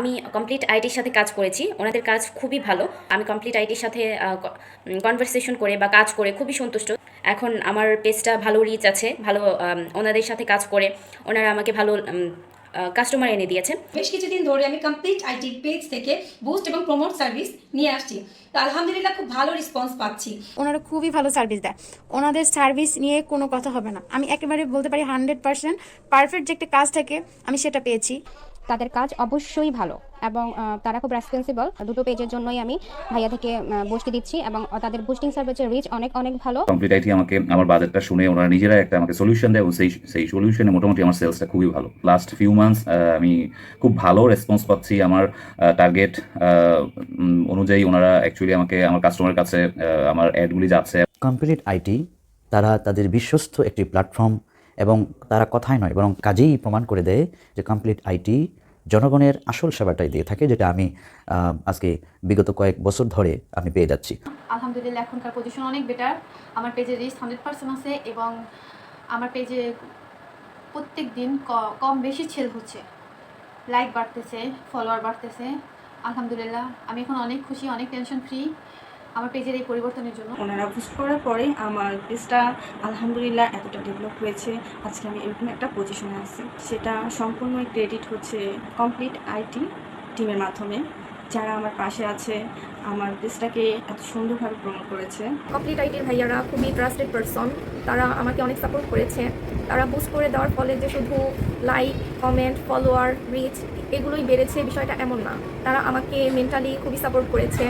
আমি কমপ্লিট আইটির সাথে কাজ করেছি ওনাদের কাজ খুবই ভালো। আমি কমপ্লিট আইটির সাথে কনভারসেশন করে বা কাজ করে খুবই সন্তুষ্ট। এখন আমার পেজটা ভালো রিচ আছে ভালো ওনাদের সাথে কাজ করে ওনারা আমাকে ভালো কাস্টমার এনে দিয়েছে। বেশ কিছুদিন ধরে আমি কমপ্লিট আইটি পেজ থেকে বুস্ট এবং প্রমোট সার্ভিস নিয়ে আসছি। তো আলহামদুলিল্লাহ খুব ভালো রেসপন্স পাচ্ছি। ওনারা খুবই ভালো সার্ভিস দেয়। ওনাদের সার্ভিস নিয়ে কোনো কথা হবে না। আমি একেবারে বলতে পারি হান্ড্রেড পার্সেন্ট পারফেক্ট যে একটা কাজ থাকে আমি সেটা পেয়েছি। তাদের কাজ অবশ্যই ভালো এবং তারা খুব রেসপন্সিবল দুটো পেজের জন্যই আমি ভাইয়া থেকে বুস্টি দিচ্ছি এবং তাদের বুস্টিং সার্ভিসের রিচ অনেক অনেক ভালো। কমপ্লিট আইটি আমাকে আমার বাজেটটা শুনে ওনারা নিজেরা একটা আমাকে সলিউশন দেয় এবং সেই সেই সলিউশনে মোটামুটি আমার সেলসটা খুবই ভালো। লাস্ট ফিউ মান্থস আমি খুব ভালো রেসপন্স পাচ্ছি। আমার টার্গেট অনুযায়ী ওনারা অ্যাকচুয়ালি আমাকে আমার কাস্টমারের কাছে আহ, আমার অ্যাডগুলি যাচ্ছে। কমপ্লিট আইটি তারা তাদের বিশ্বস্ত একটি প্ল্যাটফর্ম এবং তারা কথায় নয়, বরং কাজেই প্রমাণ করে দেয় যে কমপ্লিট আইটি জনগণের আসল সেবাটাই দিয়ে থাকে, যেটা আমি আজকে বিগত কয়েক বছর ধরে আমি পেয়ে যাচ্ছি। আলহামদুলিল্লাহ, এখনকার পজিশন অনেক বেটার আমার পেজে রিচ হান্ড্রেড পার্সেন্ট আছে এবং আমার পেজে প্রত্যেক দিন কম বেশি ছেল হচ্ছে। লাইক বাড়তেছে ফলোয়ার বাড়তেছে। আলহামদুলিল্লাহ, আমি এখন অনেক খুশি, অনেক টেনশন ফ্রি আমার পেজের এই পরিবর্তনের জন্য। ওনারা বুস্ট করার পরে আমার পেজটা আলহামদুলিল্লাহ এতটা ডেভেলপ হয়েছে। আজকে আমি এরকম একটা পজিশনে আছি। সেটা সম্পূর্ণ ক্রেডিট হচ্ছে কমপ্লিট আইটি টিমের মাধ্যমে। যারা আমার পাশে আছে আমার পেজটাকে এত সুন্দরভাবে প্রমোট করেছে। কমপ্লিট আইটির ভাইয়ারা খুবই ট্রাস্টেড পারসন তারা আমাকে অনেক সাপোর্ট করেছে। তারা বুস্ট করে দেওয়ার ফলে যে শুধু লাইক কমেন্ট ফলোয়ার রিচ এগুলোই বেড়েছে। বিষয়টা এমন না। তারা আমাকে মেন্টালি খুবই সাপোর্ট করেছে।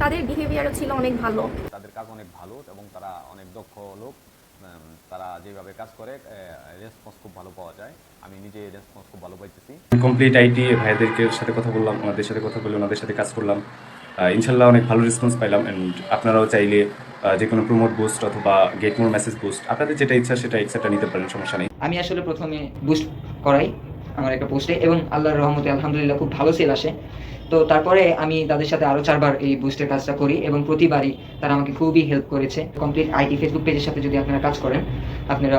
তাদের বিহেভিয়ারও ছিল অনেক ভালো। তাদের কাজ অনেক ভালো এবং তারা অনেক দক্ষ লোক। তারা যেভাবে কাজ করে রেসপন্স খুব ভালো পাওয়া যায়। আমি নিজে রেসপন্স খুব ভালো পাইতেছি। কমপ্লিট আইটি ভাইয়াদেরকে সাথে কথা বললাম ওনাদের সাথে কথা বললাম ওনাদের সাথে কাজ করলাম। ইনশাল্লাহ অনেক ভালো রেসপন্স পাইলাম অ্যান্ড আপনারাও চাইলে যে কোনো প্রমোট বুস্ট অথবা গেট মোর মেসেজ বুস্ট আপনাদের যেটা ইচ্ছা সেটা এক্সেটটা নিতে পারেন সমস্যা নেই। আমি আসলে প্রথমে বুস্ট করাই আমার একটা পোস্টে এবং আল্লাহর রহমতে আলহামদুলিল্লাহ খুব ভালো সেল আসে। তো তারপরে আমি তাদের সাথে আরও চারবার এই বুস্টের কাজটা করি এবং প্রতিবারই তারা আমাকে খুবই হেল্প করেছে। কমপ্লিট আইটি ফেসবুক পেজের সাথে যদি আপনারা কাজ করেন আপনারা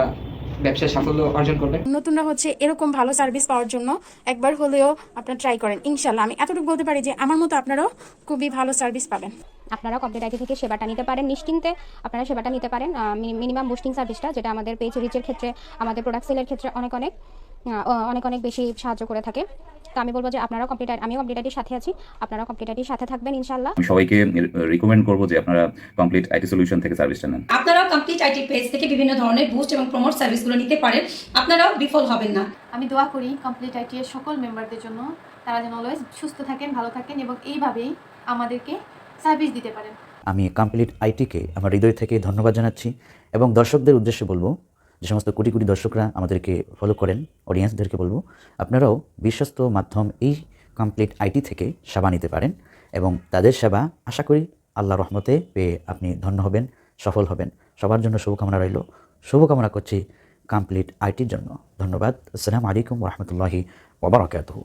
ব্যবসায় সাফল্য অর্জন করবেন। নতুনরা হচ্ছে এরকম ভালো সার্ভিস পাওয়ার জন্য একবার হলেও আপনারা ট্রাই করেন। ইনশাল্লাহ আমি এতটুকু বলতে পারি যে আমার মতো আপনারাও খুবই ভালো সার্ভিস পাবেন। আপনারা কমপ্লিট আইটি থেকে সেবাটা নিতে পারেন। নিশ্চিন্তে আপনারা সেবাটা নিতে পারেন। মিনিমাম বুস্টিং সার্ভিসটা যেটা আমাদের পেজ রিচের ক্ষেত্রে আমাদের প্রোডাক্ট সেলের ক্ষেত্রে অনেক অনেক আহ, অনেক অনেক বেশি সাহায্য করে থাকে। তো আমি বলব যে আপনারা কমপ্লিট আমিও কমপ্লিট আইটির সাথে আছি। আপনারা কমপ্লিট আইটির সাথে থাকবেন ইনশাল্লাহ আমি সবাইকে রিকমেন্ড করব যে আপনারা কমপ্লিট আইটি সলিউশন থেকে সার্ভিসটা নেন। আপনারাও কমপ্লিট আইটি পেজ থেকে বিভিন্ন ধরনের বুস্ট এবং প্রমোট সার্ভিসগুলো নিতে পারেন। আপনারাও বিফল হবেন না। আমি দোয়া করি কমপ্লিট আইটি এর সকল মেম্বারদের জন্য তারা যেন অলওয়েজ সুস্থ থাকেন ভালো থাকেন এবং এইভাবেই আমাদেরকে সার্ভিস দিতে পারেন। আমি কমপ্লিট আইটিকে আমার হৃদয় থেকে ধন্যবাদ জানাচ্ছি এবং দর্শকদের উদ্দেশ্যে বলব যে সমস্ত কোটি কোটি দর্শকরা আমাদেরকে ফলো করেন অডিয়েন্সদেরকে বলব, আপনারাও বিশ্বস্ত মাধ্যম এই কমপ্লিট আইটি থেকে সেবা নিতে পারেন এবং তাদের সেবা আশা করি আল্লাহ রহমতে পেয়ে আপনি ধন্য হবেন, সফল হবেন। সবার জন্য শুভকামনা রইল। শুভকামনা করছি কমপ্লিট আইটির জন্য। ধন্যবাদ। আসসালামু আলাইকুম রহমতুল্লাহি ওবরাকাতুহু